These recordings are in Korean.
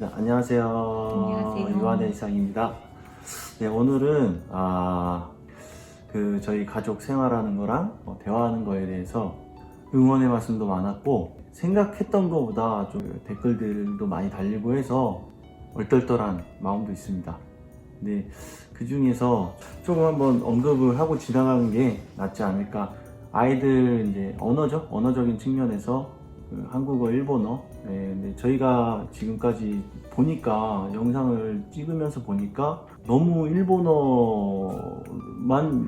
네, 안녕하세요. 안녕하세요. 유한의 이상입니다. 네, 오늘은 아, 그 저희 가족 생활하는 거랑 뭐 대화하는 거에 대해서 응원의 말씀도 많았고 생각했던 것보다 좀 댓글들도 많이 달리고 해서 얼떨떨한 마음도 있습니다. 근데 그 중에서 조금 한번 언급을 하고 지나가는 게 낫지 않을까. 아이들 이제 언어죠? 언어적인 측면에서 그 한국어, 일본어. 네, 저희가 지금까지 보니까 영상을 찍으면서 보니까 너무 일본어만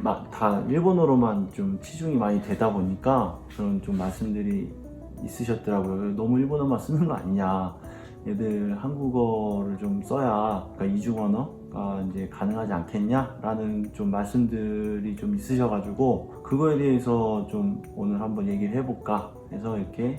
막 다 일본어로만 좀 치중이 많이 되다 보니까 그런 좀 말씀들이 있으셨더라고요. 너무 일본어만 쓰는 거 아니냐. 얘들 한국어를 좀 써야 그러니까 이중 언어가 이제 가능하지 않겠냐라는 좀 말씀들이 좀 있으셔가지고 그거에 대해서 좀 오늘 한번 얘기를 해볼까 해서 이렇게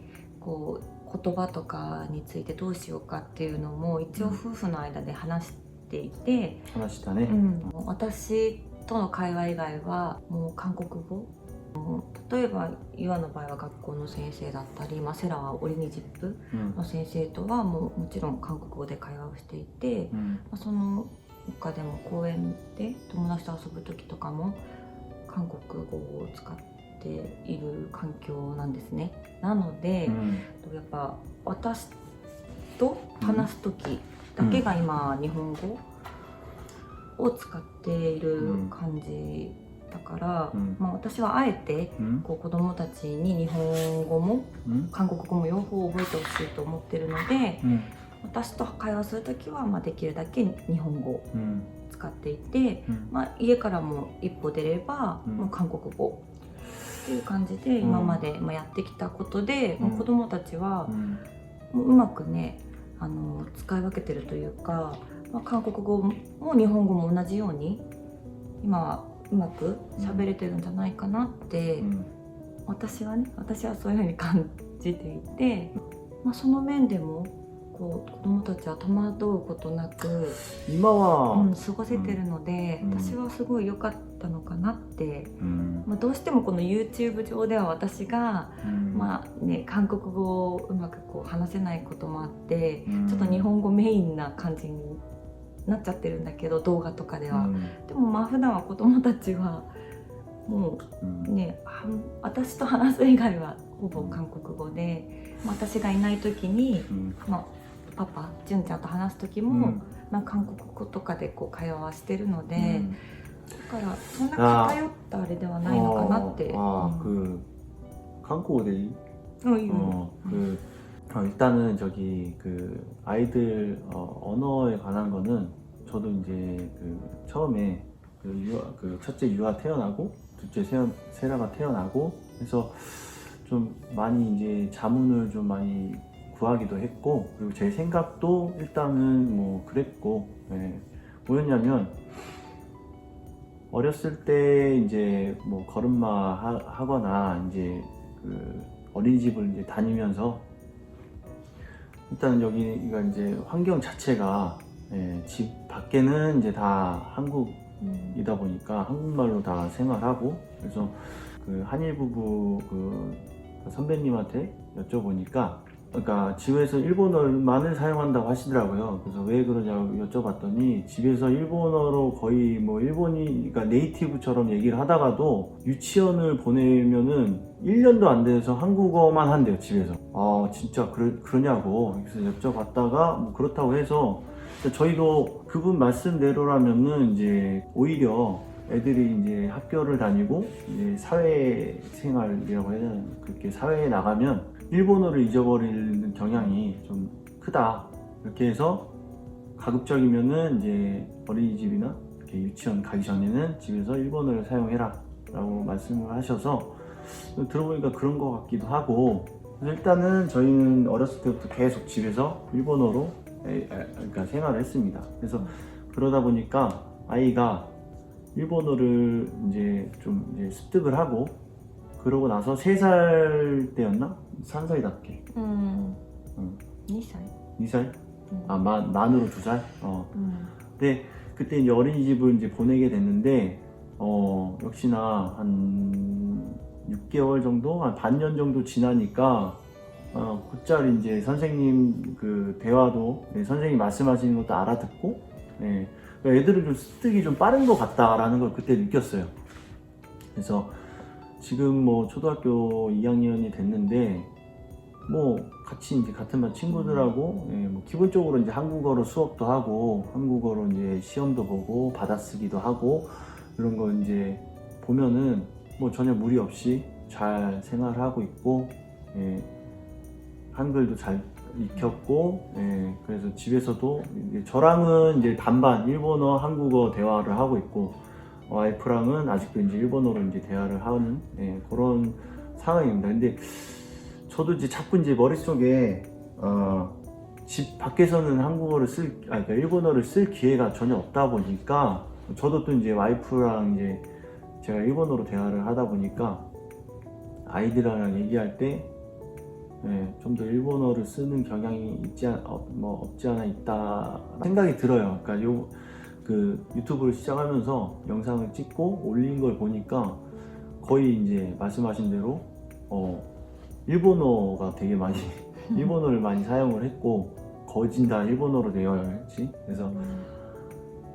こう言葉とかについてどうしようかっていうのも一応夫婦の間で話していて、話したね、うん、私との会話以外はもう韓国語。例えば岩の場合は学校の先生だったり、まあ、セラはオリニジップの先生とはもうもちろん韓国語で会話をしていて、うん、まあ、その他でも公園で友達と遊ぶ時とかも韓国語を使ってている環境なんですね。なので、うん、やっぱ私と話す時だけが今、日本語を使っている感じだから、うん、まあ、私はあえてこう子どもたちに日本語も韓国語も両方覚えてほしいと思ってるので、うん、私と会話する時はまあできるだけ日本語を使っていて、うん、まあ、家からも一歩出ればもう韓国語っていう感じで今までやってきたことで、うん、子どもたちはもううまくねあの使い分けてるというか、まあ、韓国語も日本語も同じように今はうまく喋れてるんじゃないかなって、うん、私はね私はそういうふうに感じていて、まあ、その面でもこう子供たちは戸惑うことなく今は、うん、過ごせてるので、うん、私はすごい良かった。ったのかなって、うん、まあ、どうしてもこの YouTube 上では私が、うん、まあね、韓国語をうまくこう話せないこともあって、うん、ちょっと日本語メインな感じになっちゃってるんだけど動画とかでは。でもまあ普段は子どもたちはもうね、私と話す以外はほぼ韓国語で、まあ、私がいない時に、まあ、パパ純ちゃんと話す時も、うん、まあ、韓国語とかでこう会話はしてるので、うん、だからそんな偏ったあれではないのかなって。 어, 아, 그 한국어 데이 うんうん 어, 그 어, 일단은 저기 그 아이들 어, 언어에 관한 거는 저도 이제 그 처음에 그 유아 그 첫째 유아 태어나고 둘째 세연, 세라가 태어나고 해서 좀 많이 이제 자문을 좀 많이 구하기도 했고 그리고 제 생각도 일단은 뭐 그랬고 예. 뭐였냐면 어렸을 때 이제 뭐 걸음마 하, 하거나 이제 그 어린이집을 이제 다니면서 일단 여기가 이제 환경 자체가 예, 집 밖에는 이제 다 한국이다 보니까 한국말로 다 생활하고 그래서 그 한일 부부 그 선배님한테 여쭤보니까 그러니까 집에서 일본어만을 사용한다고 하시더라고요. 그래서 왜 그러냐고 여쭤봤더니 집에서 일본어로 거의 뭐 일본이 그러니까 네이티브처럼 얘기를 하다가도 유치원을 보내면은 1년도 안 돼서 한국어만 한대요 집에서. 아 진짜 그러, 그러냐고 그래서 여쭤봤다가 뭐 그렇다고 해서 저희도 그분 말씀대로라면은 이제 오히려 애들이 이제 학교를 다니고 이제 사회생활이라고 해야 되나 그렇게 사회에 나가면 일본어를 잊어버리는 경향이 좀 크다 이렇게 해서 가급적이면은 이제 어린이집이나 이렇게 유치원 가기 전에는 집에서 일본어를 사용해라 라고 말씀을 하셔서 들어보니까 그런 것 같기도 하고 일단은 저희는 어렸을 때부터 계속 집에서 일본어로 그러니까 생활을 했습니다. 그래서 그러다 보니까 아이가 일본어를 이제 좀 이제 습득을 하고 그러고 나서 세살 때였나? 3 살답게. 음. 어. 응. 2살. 2살? 음. 아, 만, 만으로 2살? 어. 음. 근데 그때 이제 어린이집을 이제 보내게 됐는데, 어, 역시나 한 6개월 정도? 한 반년 정도 지나니까, 어, 곧잘 이제 선생님 그 대화도, 네, 선생님 말씀하시는 것도 알아듣고, 네. 그러니까 애들은 좀 습득이 좀 빠른 것 같다라는 걸 그때 느꼈어요. 그래서 지금 뭐 초등학교 2학년이 됐는데 뭐 같이 이제 같은 반 친구들하고 예, 뭐 기본적으로 이제 한국어로 수업도 하고 한국어로 이제 시험도 보고 받아쓰기도 하고 이런 거 이제 보면은 뭐 전혀 무리 없이 잘 생활하고 있고 예, 한글도 잘 익혔고 예, 그래서 집에서도 이제 저랑은 이제 반반 일본어 한국어 대화를 하고 있고 와이프랑은 아직도 이제 일본어로 이제 대화를 하는 예, 그런 상황입니다. 근데 저도 이제 자꾸 이제 머릿속에 어, 집 밖에서는 한국어를 쓸, 아, 그러니까 일본어를 쓸 기회가 전혀 없다 보니까 저도 또 이제 와이프랑 이제 제가 일본어로 대화를 하다 보니까 아이들이랑 얘기할 때 예, 좀더 일본어를 쓰는 경향이 있지 않, 어, 뭐 없지 않아 있다 생각이 들어요. 그러니까 요 그 유튜브를 시작하면서 영상을 찍고 올린 걸 보니까 거의 이제 말씀하신 대로 어, 일본어가 되게 많이 일본어를 많이 사용을 했고 거진 다 일본어로 되어 있지. 그래서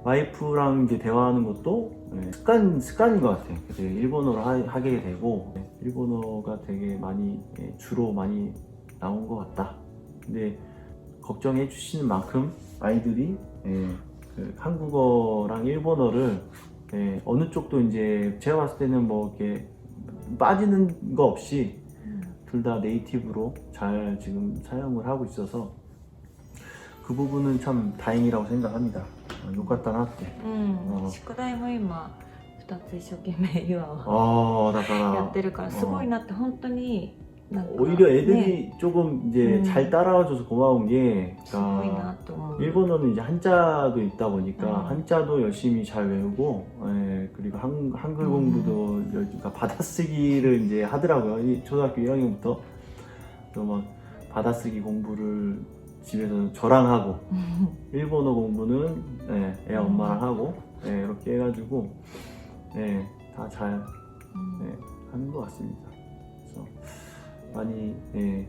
와이프랑 이제 대화하는 것도 예, 습관 습관인 것 같아요. 일본어로 하, 게 되고 예, 일본어가 되게 많이 예, 주로 많이 나온 것 같다. 근데 걱정해 주시는 만큼 아이들이 예, 그 한국어랑 일본어를 예, 어느 쪽도 이제 제가 봤을 때는 뭐 이렇게 빠지는 거 없이 둘 다 네이티브로 잘 지금 사용을 하고 있어서 그 부분은 참 다행이라고 생각합니다. 어, 욕같다 나한테. うんうん宿題も今2つ一生懸命今は 어, だかやらってるからすごいなって本当になんか 뭐 네. 오히려 애들이 조금 이제 음. 잘 따라와줘서 고마운 게 그러니까 일본어는 이제 한자도 있다 보니까 음. 한자도 열심히 잘 외우고 예, 그리고 한, 한글 공부도 음. 그러니까 받아쓰기를 이제 하더라고요. 초등학교 1학년부터. 또막 받아쓰기 공부를 집에서 저랑 하고 음. 일본어 공부는 예, 애 음. 엄마랑 하고 예, 이렇게 해가지고 예, 다잘 예, 하는 것 같습니다. 많이 예,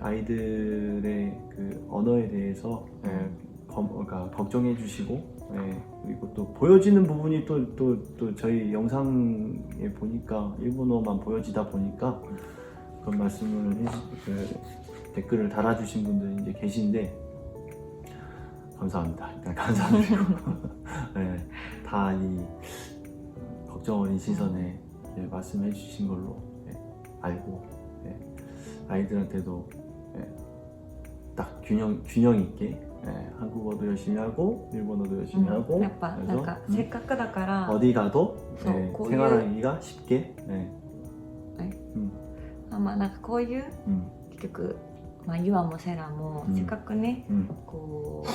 아이들의 그 언어에 대해서 예, 검- 그러니까 걱정해 주시고 예, 그리고 또 보여지는 부분이 또, 또, 또 저희 영상에 보니까 일본어만 보여지다 보니까 그런 말씀을 해, 그 댓글을 달아주신 분들이 이제 계신데 감사합니다. 일단 감사드리고 네, 다이 걱정 어린 시선에 예, 말씀해 주신 걸로 예, 알고 예, 아이들한테도 예, 딱 균형 균형 있게 예, 한국어도 열심히 하고 일본어도 열심히 うん 하고 やっぱなんか 음, せっかくだから 어디 가도 そう 예, こういう 생활하기가 쉽게 예, あまあなんかこういう 음, 結局まあユアもセラもうんせっかくね 음, こう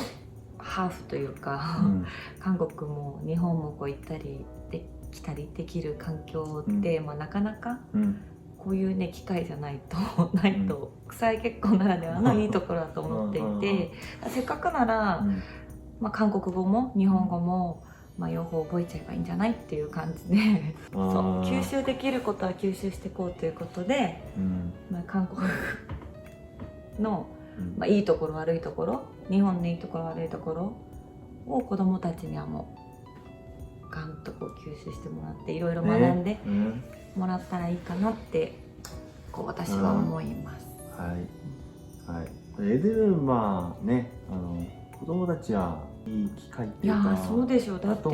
ハーフというか、 음, 韓国も日本もこう行ったりできたりできる環境って、まあ、なかなか 음, こういうね機会じゃないと ないと、うん、結婚ならではのいいところだと思っていてせっかくなら、うん、まあ、韓国語も日本語も、まあ、両方覚えちゃえばいいんじゃないっていう感じでそう吸収できることは吸収していこうということで、うん、まあ、韓国の、まあ、いいところ悪いところ日本のいいところ悪いところを子どもたちにはもうガンとこう吸収してもらっていろいろ学んでもらったらいいかなってこう私は思います。はい、はい。エデルマねあの子供たちはいい機会っていやそうでしょう。だって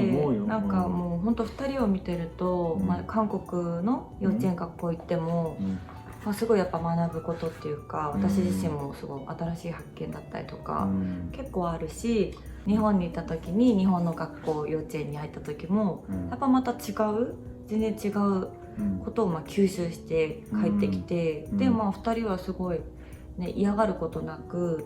なんかもう本当2人を見てると、うん、まあ、韓国の幼稚園学校行っても、うん。まあ、すごいやっぱ学ぶことっていうか私自身もすごい新しい発見だったりとか、結構あるし日本にいた時に日本の学校幼稚園に入った時も、やっぱまた違う全然違うことをま吸収して帰ってきて、でまあ2人はすごい、ね、嫌がることなく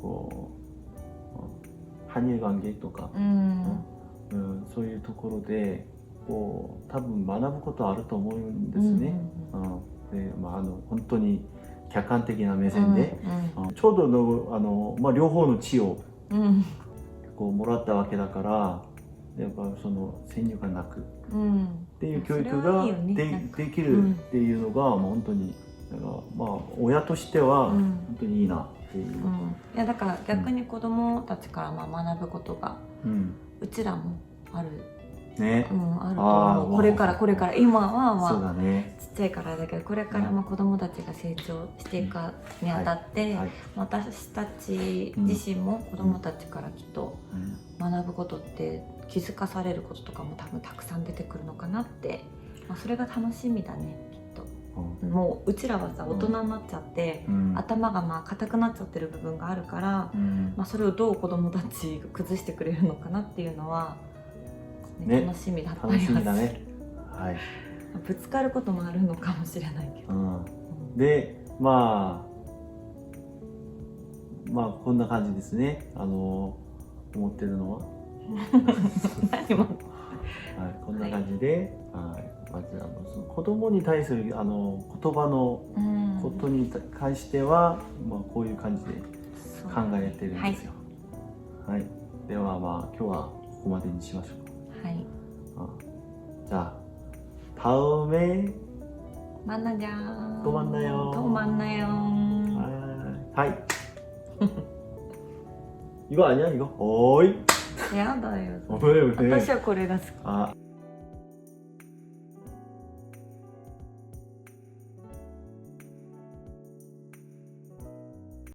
こう羽生関係とか、うん、うん、そういうところでこう多分学ぶことあると思うんですね。うん、うん、でまあ、あの本当に客観的な目線で、うんうん、ちょうどのあの、まあ、両方の地を、こうもらったわけだから、うん、やっぱその先入観なく、っていう教育がで、ね、できるっていうのが、もう、本当にかまあ親としては本当にいいな。う。うん。いやだから逆に子供たちからまあ学ぶことがうん。うちらもある、ね。う、ん、あると思う。これからこれから。今はまあ。ちっちゃいからだけどこれからまあ子供たちが成長していくにあたって、はい私たち自身も子供たちからきっとうん学ぶことって気づかされることとかも多分たくさん出てくるのかなって、まあ、それが楽しみだねもううちらはさうん。大人になっちゃって、うん。頭がまあ硬くなっちゃってる部分があるから、うん。まあ、それをどう子供たちが崩してくれるのかなっていうのは、ねね。楽しみだったりはする。ね。はい。ぶつかることもあるのかもしれないけど、うん。でまあまあこんな感じですね。あの思ってるのは、何もはい、こんな感じで、はいまずあのその子供に対するあの言葉のうんことに関しては、まあ、こういう感じでそう考えてるんですよ。はい、ではまあ今日はここまでにしましょう。はいあじゃあ다음에 만나자 또 만나요. 또 만나요 하이. 이거 아니야 이거? 어이. やだよ。踊よね。私はこれが好き。